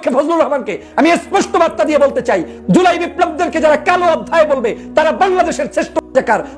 পক্ষে ফজলুর রহমানকে আমি স্পষ্ট বার্তা দিয়ে বলতে চাই, জুলাই বিপ্লবদেরকে যারা কালো অধ্যায় বলবে, তারা বাংলাদেশের শ্রেষ্ঠ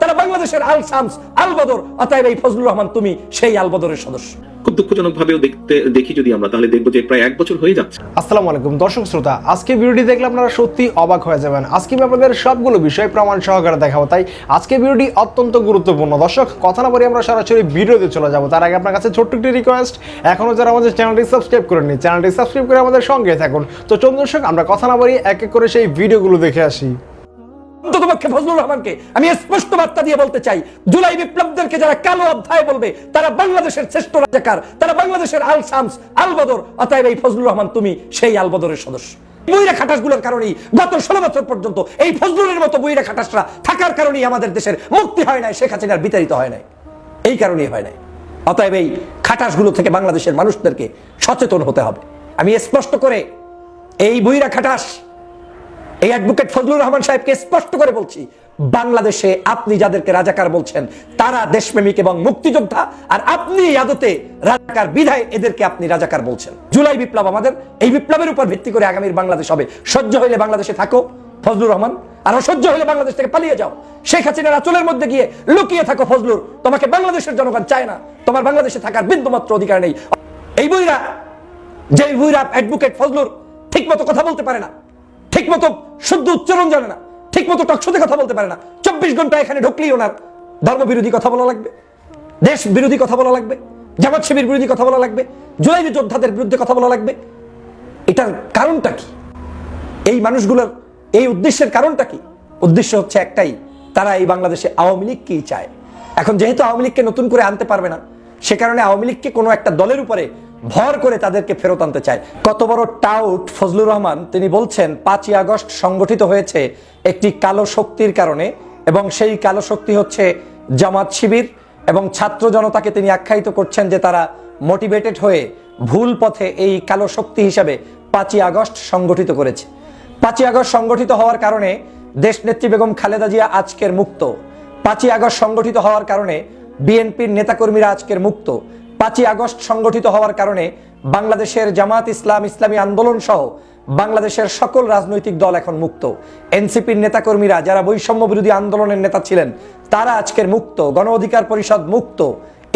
তারা বাংলাদেশের আল শামস, আল বদর, অতএব এই ফজলুর রহমান তুমি সেই আলবদরের সদস্য। খুব দুঃখজনক ভাবেও দেখতে, দেখি যদি আমরা, তাহলে দেখব যে প্রায় এক বছর হয়ে যাচ্ছে। আসসালামু আলাইকুম, দর্শক শ্রোতা, আজকে ভিডিওটি দেখলে আপনারা সত্যি অবাক হয়ে যাবেন। আজকে আপনাদের সবগুলো বিষয় প্রমাণ সহকারে দেখাবো, তাই আজকে ভিডিওটি অত্যন্ত গুরুত্বপূর্ণ। দর্শক, কথা না বলে আমরা সরাসরি ভিডিওতে চলে যাব। তার আগে আপনার কাছে ছোট্ট একটি রিকোয়েস্ট এখনও যারা আমাদের চ্যানেলটি সাবস্ক্রাইব করেননি চ্যানেলটি সাবস্ক্রাইব করে আমাদের সঙ্গে থাকুন। তো চলুন দর্শক, আমরা কথা না বলি এক এক করে সেই ভিডিওগুলো দেখে আসি। অন্ততপক্ষে ফজলুর রহমানকে আমি স্পষ্ট বার্তা দিয়ে বলতে চাই, জুলাই বিপ্লবদেরকে যারা কালো অধ্যায় বলবে, তারা বাংলাদেশের শ্রেষ্ঠ রাজাকার, তারা বাংলাদেশের আল শামস, আল বদর, অতএব এই ফজলুর রহমান তুমি সেই আল বদরের সদস্য। বইরা খাটাসগুলোর কারণেই গত ষোলো বছর পর্যন্ত এই ফজলুরের মতো বইরা খাটাসরা থাকার কারণেই আমাদের দেশের মুক্তি হয় নাই, শেখ হাসিনার বিতাড়িত হয় নাই। এই কারণেই হয় নাই। অতএব এই খাটাসগুলো থেকে বাংলাদেশের মানুষদেরকে সচেতন হতে হবে। আমি স্পষ্ট করে এই বইরা খাটাস এই অ্যাডভোকেট ফজলুর রহমান সাহেবকে স্পষ্ট করে বলছি, বাংলাদেশে আপনি যাদেরকে রাজাকার বলছেন, তারা দেশপ্রেমিক এবং মুক্তিযোদ্ধা, আর আপনি আদতে রাজাকার বিধায় এদেরকে আপনি রাজাকার বলছেন। জুলাই বিপ্লব আমাদের, এই বিপ্লবের উপর ভিত্তি করে আগামীর বাংলাদেশ হবে। সহ্য হইলে বাংলাদেশে থাকো, ফজলুর রহমান, আর অসহ্য হলে বাংলাদেশ থেকে পালিয়ে যাও। শেখ হাসিনার আচলের মধ্যে গিয়ে লুকিয়ে থাকো ফজলুর, তোমাকে বাংলাদেশের জনগণ চায় না, তোমার বাংলাদেশে থাকার বিন্দুমাত্র অধিকার নেই। এই বইরা যে বইরা অ্যাডভোকেট ফজলুর ঠিক মতো কথা বলতে পারে না ঠিক মতো শুদ্ধ উচ্চারণ জানে না ঠিক মতো টকশোতে কথা বলতে পারে না। চব্বিশ ঘণ্টা এখানে ঢুকলেই ওনার ধর্ম বিরোধী কথা বলা লাগবে দেশ বিরোধী কথা বলা লাগবে, জামাত শিবির বিরোধী কথা বলা লাগবে জুলাই যোদ্ধাদের বিরুদ্ধে কথা বলা লাগবে। এটার কারণটা কি? এই মানুষগুলোর এই উদ্দেশ্যের কারণটা কি? উদ্দেশ্য হচ্ছে একটাই, তারা এই বাংলাদেশে আওয়ামী লীগকেই চায়। এখন যেহেতু আওয়ামী লীগকে নতুন করে আনতে পারবে না, সে কারণে আওয়ামী লীগকে কোনো একটা দলের উপরে ভর করে তাদেরকে ফেরত আনতে চায়। কত বড় টাউট ফজলুর রহমান, তিনি বলছেন, পাঁচই আগস্ট সংগঠিত হয়েছে একটি কালো শক্তির কারণে এবং সেই কালো শক্তি হচ্ছে জামাত শিবির এবং ছাত্র জনতাকে তিনি আখ্যায়িত করছেন যে তারা মোটিভেটেড হয়ে ভুল পথে এই কালো শক্তি হিসাবে পাঁচই আগস্ট সংগঠিত করেছে। পাঁচই আগস্ট সংগঠিত হওয়ার কারণে দেশনেত্রী বেগম খালেদা জিয়া আজকের মুক্ত। পাঁচই আগস্ট সংগঠিত হওয়ার কারণে বিএনপির নেতাকর্মীরা আজকের মুক্ত। পাঁচই আগস্ট সংগঠিত হওয়ার কারণে বাংলাদেশের জামাত ইসলাম, ইসলামী আন্দোলন সহ বাংলাদেশের সকল রাজনৈতিক দল এখন মুক্ত। এনসিপির নেতাকর্মীরা যারা বৈষম্য বিরোধী আন্দোলনের নেতা ছিলেন, তারা আজকের মুক্ত, গণ অধিকার পরিষদ মুক্ত।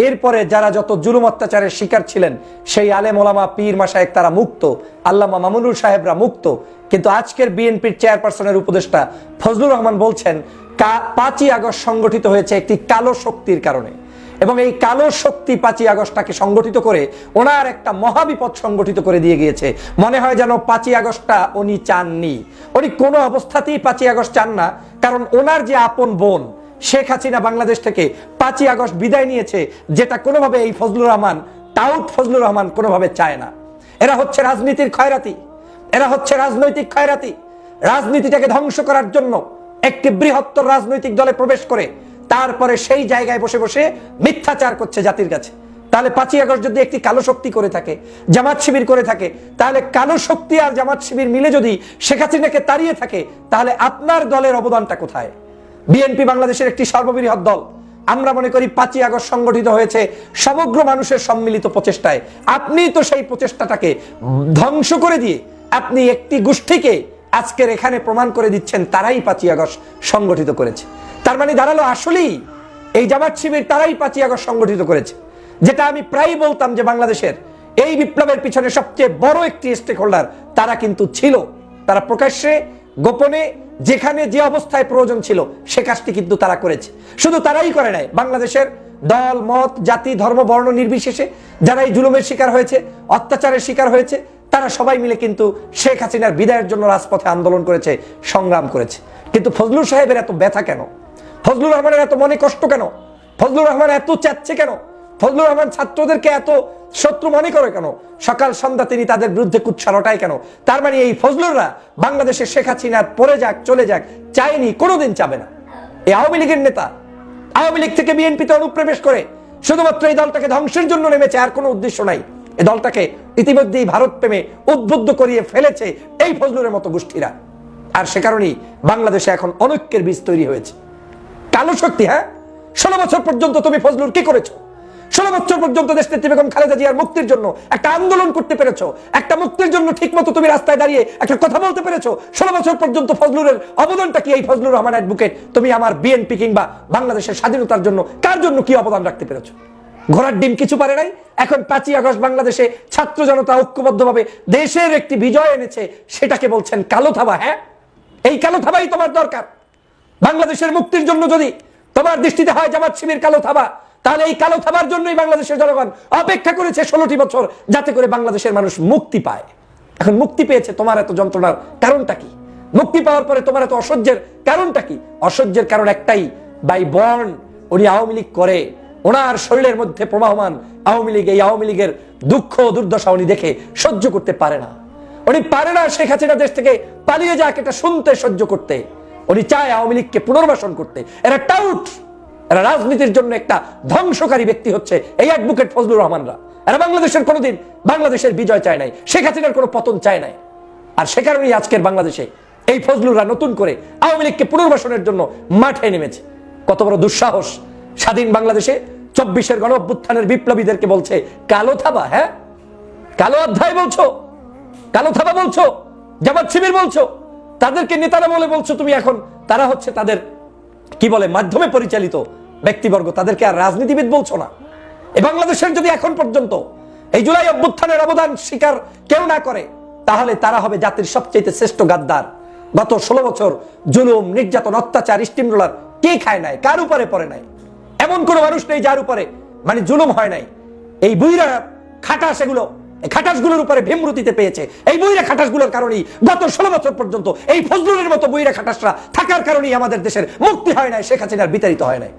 এরপরে যারা যত জুলুম অত্যাচারের শিকার ছিলেন, সেই আলেম ওলামা পীর মাসায়েক তারা মুক্ত, আল্লামা মামুনুল সাহেবরা মুক্ত। কিন্তু আজকের বিএনপির চেয়ারপারসনের উপদেষ্টা ফজলুর রহমান বলছেন পাঁচই আগস্ট সংগঠিত হয়েছে একটি কালো শক্তির কারণে। এবং এই কালো শক্তি পাঁচই আগস্টটাকে সংগঠিত করে ওনার একটা মহাবিপদ সংগঠিত করে দিয়ে গিয়েছে। মনে হয় যেন পাঁচই আগস্টটা উনি চাননি। উনি কোনো অবস্থাতেই পাঁচই আগস্ট চান না, কারণ ওনার যে আপন বোন, শেখ হাসিনা বাংলাদেশ থেকে পাঁচই আগস্ট বিদায় নিয়েছে, যেটা কোনোভাবে এই ফজলুর রহমান টাউট ফজলুর রহমান কোনোভাবে চায় না। এরা হচ্ছে রাজনীতির ক্ষয়রাতি। এরা হচ্ছে রাজনৈতিক ক্ষয়রাতি। রাজনীতিটাকে ধ্বংস করার জন্য একটি বৃহত্তর রাজনৈতিক দলে প্রবেশ করে তারপরে সেই জায়গায় বসে বসে মিথ্যাচার করছে জাতির কাছে। তাহলে পাঁচই আগস্ট যদি একটি কালো শক্তি করে থাকে, জামাত শিবির করে থাকে, তাহলে কালো শক্তি আর জামাত শিবির মিলে যদি শেখ হাসিনাকে তাড়িয়ে থাকে, তাহলে আপনার দলের অবদানটা কোথায়? বিএনপি বাংলাদেশের একটি সর্ববৃহৎ দল। আমরা মনে করি পাঁচই আগস্ট সংগঠিত হয়েছে সমগ্র মানুষের সম্মিলিত প্রচেষ্টায়। আপনি তো সেই প্রচেষ্টাটাকে ধ্বংস করে দিয়ে আপনি একটি গোষ্ঠীকে আজকের এখানে প্রমাণ করে দিচ্ছেন তারাই পাঁচই আগস্ট সংগঠিত করেছে। তার মানে দাঁড়াল আসলেই এই জামাত শিবির তারাই পাঁচই আগস্ট সংগঠিত করেছে। যেটা আমি প্রায় বলতাম যে বাংলাদেশের এই বিপ্লবের পিছনে সবচেয়ে বড় একটি স্টেক হোল্ডার তারা কিন্তু ছিল। তারা প্রকাশ্যে, গোপনে, যেখানে যে অবস্থায় প্রয়োজন ছিল সে কাজটি কিন্তু তারা করেছে। শুধু তারাই করে নাই, বাংলাদেশের দল, মত, জাতি, ধর্ম, বর্ণ নির্বিশেষে যারা এই জুলুমের শিকার হয়েছে, অত্যাচারের শিকার হয়েছে তারা সবাই মিলে কিন্তু শেখ হাসিনার বিদায়ের জন্য রাজপথে আন্দোলন করেছে, সংগ্রাম করেছে। কিন্তু ফজলুর সাহেবের এত ব্যথা কেন? ফজলুর রহমানের এত মনে কষ্ট কেন? ফজলুর রহমান এত চাচ্ছে কেন? ফজলুর রহমান ছাত্রদেরকে এত শত্রু মনে করে কেন? সকাল সন্ধ্যা তিনি তাদের বিরুদ্ধে কুচ্ছা রটায় কেন? তার মানে এই ফজলুররা বাংলাদেশের শেখ হাসিনার পরে যাক, চলে যাক, চায়নি, কোনোদিন চাবে না। এই আওয়ামী লীগের নেতা, আওয়ামী লীগ থেকে বিএনপিতে অনুপ্রবেশ করে শুধুমাত্র এই দলটাকে ধ্বংসের জন্য নেমেছে, আর কোনো উদ্দেশ্য নাই। এই দলটাকে ইতিমধ্যেই ভারত প্রেমে উদ্বুদ্ধ করিয়ে ফেলেছে এই ফজলুরের মতো গোষ্ঠীরা। আর সে কারণেই বাংলাদেশে এখন অনৈক্যের বীজ তৈরি হয়েছে। কালো শক্তি হ্যাঁ? ষোলো বছর পর্যন্ত তুমি ফজলুর কি করেছ? ষোলো বছর পর্যন্ত দেশ নেত্রী বেগম খালেদা জিয়ার মুক্তির জন্য একটা আন্দোলন করতে পেরেছ, একটা মুক্তির জন্য ঠিক মতো তুমি রাস্তায় দাঁড়িয়ে একটা কথা বলতে পেরেছ। ষোলো বছর পর্যন্ত ফজলুরের অবদানটা কি এই ফজলুর রহমান অ্যাডভোকেট তুমি আমার বিএনপি কিংবা বাংলাদেশের স্বাধীনতার জন্য কার জন্য কি অবদান রাখতে পেরেছ? ঘোড়ার ডিম কিছু পারে নাই। এখন পাঁচই আগস্ট বাংলাদেশে ছাত্র জনতা ঐক্যবদ্ধভাবে দেশের একটি বিজয় এনেছে, সেটাকে বলছেন কালো থাবা হ্যাঁ? এই কালো থাবাই তোমার দরকার। বাংলাদেশের মুক্তির জন্য যদি তোমার দৃষ্টিতে হয় জামাত শিবির কালো থাবা, তাহলে এই কালো থাবার জন্যই বাংলাদেশের জনগণ অপেক্ষা করেছে ষোলোটি বছর যাতে করে বাংলাদেশের মানুষ মুক্তি পায়। এখন মুক্তি পেয়েছে তোমার এত যন্ত্রণার কারণটা কি? মুক্তি পাওয়ার পরে তোমার এত অসহ্যের কারণটা কি? অসহ্যের কারণ একটাই বাই বর্ণ উনি আওয়ামী লীগ করে। ওনার শরীরের মধ্যে প্রবাহমান আওয়ামী লীগ, এই আওয়ামী লীগের দুঃখ দুর্দশা উনি দেখে সহ্য করতে পারে না। উনি পারে না শেখ হাসিনা দেশ থেকে পালিয়ে যাক, এটা শুনতে, সহ্য করতে। উনি চায় আওয়ামী লীগকে পুনর্বাসন করতে। এরা টাউট এরা রাজনীতির জন্য একটা ধ্বংসকারী ব্যক্তি হচ্ছে এই অ্যাডভোকেট ফজলুর রহমানরা। এরা বাংলাদেশের কোনোদিন বাংলাদেশের বিজয় চায় নাই, শেখ হাসিনার কোনো পতন চায় নাই। আর সে কারণেই আজকের বাংলাদেশে এই ফজলুররা নতুন করে আওয়ামী লীগকে পুনর্বাসনের জন্য মাঠে নেমেছে। কত বড় দুঃসাহস স্বাধীন বাংলাদেশে চব্বিশের গণ অভ্যুত্থানের বিপ্লবীদেরকে বলছে, কালো থাবা হ্যাঁ? কালো অধ্যায় বলছো? কালো থাবা বলছো? জামাত শিবির বলছো? তাদেরকে নেতারা বলে বলছো তুমি এখন, তারা হচ্ছে তাদের, কি বলে, মাধ্যমে পরিচালিত ব্যক্তিবর্গ। তাদেরকে আর রাজনীতিবিদ বলছো না। এই বাংলাদেশের যদি এখন পর্যন্ত এই জুলাই অভ্যুত্থানের অবদান স্বীকার কেউ না করে, তাহলে তারা হবে জাতির সবচেয়ে শ্রেষ্ঠ গাদ্দার। গত ষোলো বছর জুলুম, নির্যাতন, অত্যাচার স্টিম রোলার কে খায় নাই? কার উপরে পড়ে নাই? এমন কোনো মানুষ নেই যার উপরে মানে জুলুম হয় নাই। এই বুইরা খাটাস এগুলো খাটাসগুলোর উপরে পেয়েছে। এই বইরা খাটাসগুলোর কারণেই গত ষোলো বছর পর্যন্ত এই ফজলুলের মতো বইরা খাটাসরা থাকার কারণেই আমাদের দেশের মুক্তি হয় নাই, শেখ হাসিনার বিতাড়িত হয় নাই।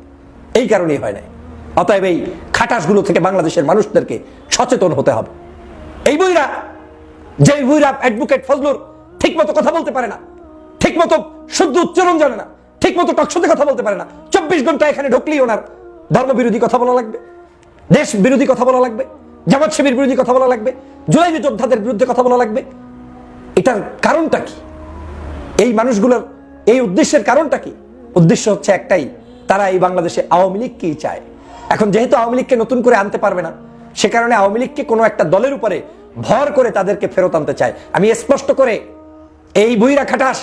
এই কারণেই হয় নাই। অতএব এই খাটাসগুলো থেকে বাংলাদেশের মানুষদেরকে সচেতন হতে হবে। এই বইরা যে বইরা অ্যাডভোকেট ফজলুর ঠিক মতো কথা বলতে পারে না ঠিক মতো শুদ্ধ উচ্চারণ জানে না ঠিক মতো টকশোতে কথা বলতে পারে না, চব্বিশ ঘণ্টা এখানে ঢুকলেই ওনার ধর্মবিরোধী কথা বলা লাগবে দেশ বিরোধী কথা বলা লাগবে জামাত শিবির বিরোধী কথা বলা লাগবে জুলাই যোদ্ধাদের বিরুদ্ধে কথা বলা লাগবে। এটার কারণটা কি? এই মানুষগুলোর এই উদ্দেশ্যের কারণটা কি? উদ্দেশ্য হচ্ছে একটাই, তারা এই বাংলাদেশে আওয়ামী লীগকেই চায়? এখন যেহেতু আওয়ামী লীগকে নতুন করে আনতে পারবে না, সে কারণে আওয়ামী লীগকে কোনো একটা দলের উপরে ভর করে তাদেরকে ফেরত আনতে চায়। আমি স্পষ্ট করে এই বইরা খাটাস,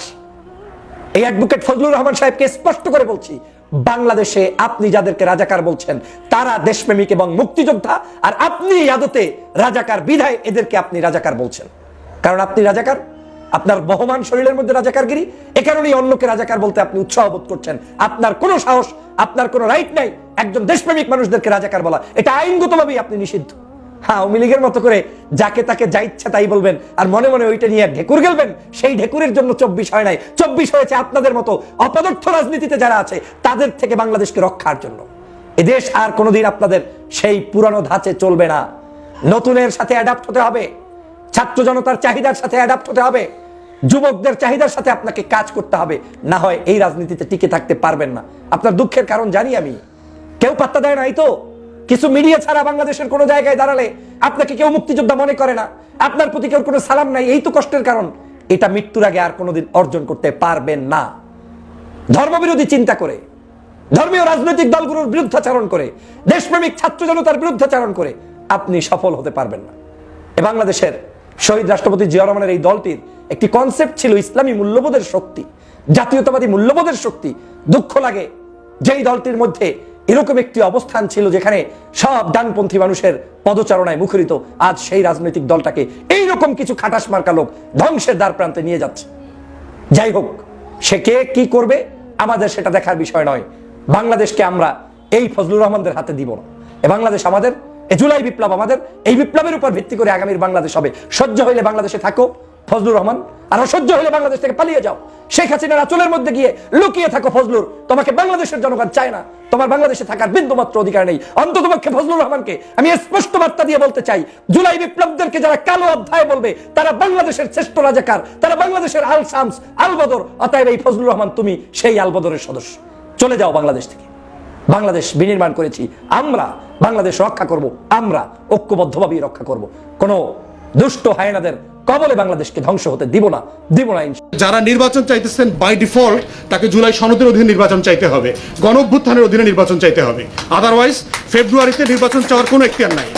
এই অ্যাডভোকেট ফজলুর রহমান সাহেবকে স্পষ্ট করে বলছি বাংলাদেশে আপনি যাদেরকে রাজাকার বলছেন, তারা দেশপ্রেমিক এবং মুক্তিযোদ্ধা, আর আপনি আদতে রাজাকার, বিধায় এদেরকে আপনি রাজাকার বলছেন। কারণ আপনি রাজাকার, আপনার বহমান শরীরের মধ্যে রাজাকারগিরি, এ কারণেই অন্যকে রাজাকার বলতে আপনি উৎসাহ বোধ করছেন। আপনার কোনো সাহস, আপনার কোনো রাইট নাই একজন দেশপ্রেমিক মানুষদেরকে রাজাকার বলা। এটা আইনগতভাবেই আপনি নিষিদ্ধ। আওয়ামী লীগের মতো করে যাকে তাকে যা ইচ্ছা তাই বলবেন। আর মনে মনে ওইটা নিয়ে ঢেকুর গেলবেন? সেই ঢেকুরের জন্য চব্বিশ হয় নাই। চব্বিশ হয়েছে আপনাদের মতো অপদার্থ রাজনীতিতে যারা আছে, তাদের থেকে বাংলাদেশকে রক্ষার জন্য। এ দেশ আর কোনোদিন আপনাদের সেই পুরানো ধাঁচে চলবে না। নতুনের সাথে অ্যাডাপ্ট হতে হবে। ছাত্র জনতার চাহিদার সাথে অ্যাডাপ্ট হতে হবে। যুবকদের চাহিদার সাথে আপনাকে কাজ করতে হবে। না হয় এই রাজনীতিতে টিকে থাকতে পারবেন না। আপনার দুঃখের কারণ জানি আমি। কেউ পাত্তা দেয় না এই তো? কিছু মিডিয়া ছাড়া বাংলাদেশের কোনো জায়গায় দাঁড়ালে আপনাকে কেউ মুক্তিযোদ্ধা মনে করে না। আপনার প্রতি কেউ কোনো সালাম নাই, এই তো কষ্টের কারণ। এটা মৃত্যুর আগে আর কোনোদিন অর্জন করতে পারবেন না। ধর্মবিরোধী চিন্তা করে, ধর্মীয় রাজনৈতিক দলগুলোর বিরুদ্ধাচারণ করে, দেশপ্রেমিক ছাত্র জনতার বিরুদ্ধাচারণ করে আপনি সফল হতে পারবেন না। এ বাংলাদেশের শহীদ রাষ্ট্রপতি জিয়া রহমানের এই দলটির একটি কনসেপ্ট ছিল ইসলামী মূল্যবোধের শক্তি। জাতীয়তাবাদী মূল্যবোধের শক্তি। দুঃখ লাগে যেই দলটির মধ্যে এরকম একটি অবস্থান ছিল যেখানে সব ডানপন্থী মানুষের পদচারণায় মুখরিত। আজ সেই রাজনৈতিক দলটাকে এইরকম কিছু খাটাস মার্কা লোক ধ্বংসের দ্বার প্রান্তে নিয়ে যাচ্ছে। যাই হোক, সে কে কি করবে? আমাদের সেটা দেখার বিষয় নয়। বাংলাদেশকে আমরা এই ফজলুর রহমানদের হাতে দিব না। এ বাংলাদেশ আমাদের, এ জুলাই বিপ্লব আমাদের, এই বিপ্লবের উপর ভিত্তি করে আগামীর বাংলাদেশ হবে। সহ্য হইলে বাংলাদেশে থাকো। ফজলুর রহমান, আর অসহ্য হইলে বাংলাদেশ থেকে পালিয়ে যাও। শেখ হাসিনার আচলের মধ্যে গিয়ে লুকিয়ে থাকো ফজলুর। তোমাকে বাংলাদেশের জনগণ চায় না। তোমার বাংলাদেশে থাকার বিন্দুমাত্র অধিকার নেই। অন্তত পক্ষে ফজলুর রহমানকে আমি স্পষ্ট বার্তা দিয়ে বলতে চাই, জুলাই বিপ্লবদেরকে যারা কালো অধ্যায় বলবে, তারা বাংলাদেশের শ্রেষ্ঠ রাজাকার, তারা বাংলাদেশের আল শামস, আল বদর। অতএব এই ফজলুর রহমান, তুমি সেই আল বদরের সদস্য। চলে যাও বাংলাদেশ থেকে। বাংলাদেশ বিনির্মাণ করেছি। আমরা বাংলাদেশ রক্ষা করব। আমরা ঐক্যবদ্ধভাবেই রক্ষা করব। কোনো দুষ্ট হায়নাদের কবলে বাংলাদেশকে ধ্বংস হতে দিব না দিব না যারা নির্বাচন চাইতেছেন বাই ডিফল্ট তাকে জুলাই সনদের অধীনে নির্বাচন চাইতে হবে। গণ অভ্যুত্থানের অধীনে নির্বাচন চাইতে হবে। আদারওয়াইজ ফেব্রুয়ারিতে নির্বাচন চাওয়ার কোনো এখতিয়ার নাই।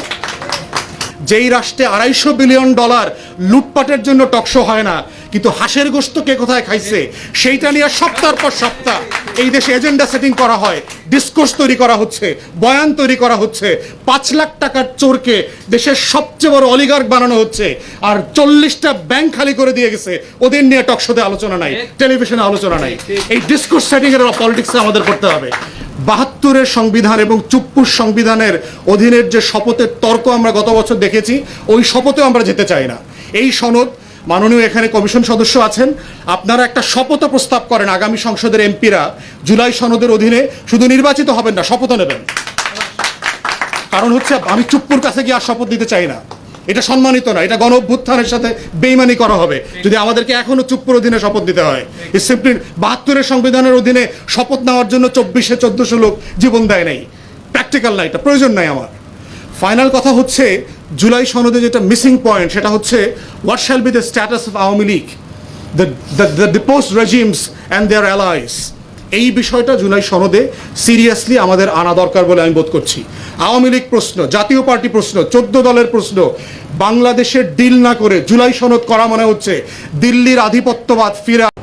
যেই রাষ্ট্রে আড়াইশো বিলিয়ন ডলার লুটপাটের জন্য টকশো হয় না কিন্তু হাঁসের গোস্ত কে কোথায় খাইছে, সেইটা নিয়ে সপ্তাহ পর সপ্তাহ এই দেশে এজেন্ডা সেটিং করা হয় ডিসকোর্স তৈরি করা হচ্ছে, বয়ান তৈরি করা হচ্ছে, পাঁচ লাখ টাকার চোরকে দেশের সবচেয়ে বড় অলিগার্ক বানানো হচ্ছে, আর চল্লিশটা ব্যাংক খালি করে দিয়ে গেছে, ওদের নিয়ে টকশোতে আলোচনা নাই টেলিভিশনে আলোচনা নাই। এই ডিসকোর্স সেটিং এর পলিটিক্সে আমাদের করতে হবে। বাহাত্তরের সংবিধান এবং চুপ্পুর সংবিধানের অধীনের যে শপথের তর্ক আমরা গত বছর দেখেছি, ওই শপথেও আমরা যেতে চাই না। এই সনদ মাননীয় এখানে কমিশন সদস্য আছেন। আপনারা একটা শপথ প্রস্তাব করেন আগামী সংসদের এমপিরা জুলাই সনদের অধীনে। শুধু নির্বাচিত হবেন না শপথ নেবেন। কারণ হচ্ছে, আমি চুপ্পুর কাছে গিয়ে আর শপথ দিতে চাই না। এটা সম্মানিত না, এটা গণ অভ্যুত্থানের সাথে বেইমানি করা হবে। যদি আমাদেরকে এখনও চুপ্পুর অধীনে শপথ দিতে হয় সিম্পলি বাহাত্তরের সংবিধানের অধীনে শপথ নেওয়ার জন্য চব্বিশে চোদ্দশো লোক জীবন দেয় নাই। প্র্যাকটিক্যাল না এটা, প্রয়োজন নাই আমার। ফাইনাল কথা হচ্ছে জুলাই সনদে যেটা মিসিং পয়েন্ট সেটা হচ্ছে what shall be the status of Awami League the deposed regimes and their allies. এই বিষয়টা জুলাই সনদে সিরিয়াসলি আমাদের আনা দরকার বলে আমি বোধ করছি। আওয়ামী লীগ প্রশ্ন, জাতীয় পার্টি প্রশ্ন, চোদ্দ দলের প্রশ্ন। বাংলাদেশের ডিল না করে জুলাই সনদ করা মনে হচ্ছে দিল্লির আধিপত্যবাদ ফিরা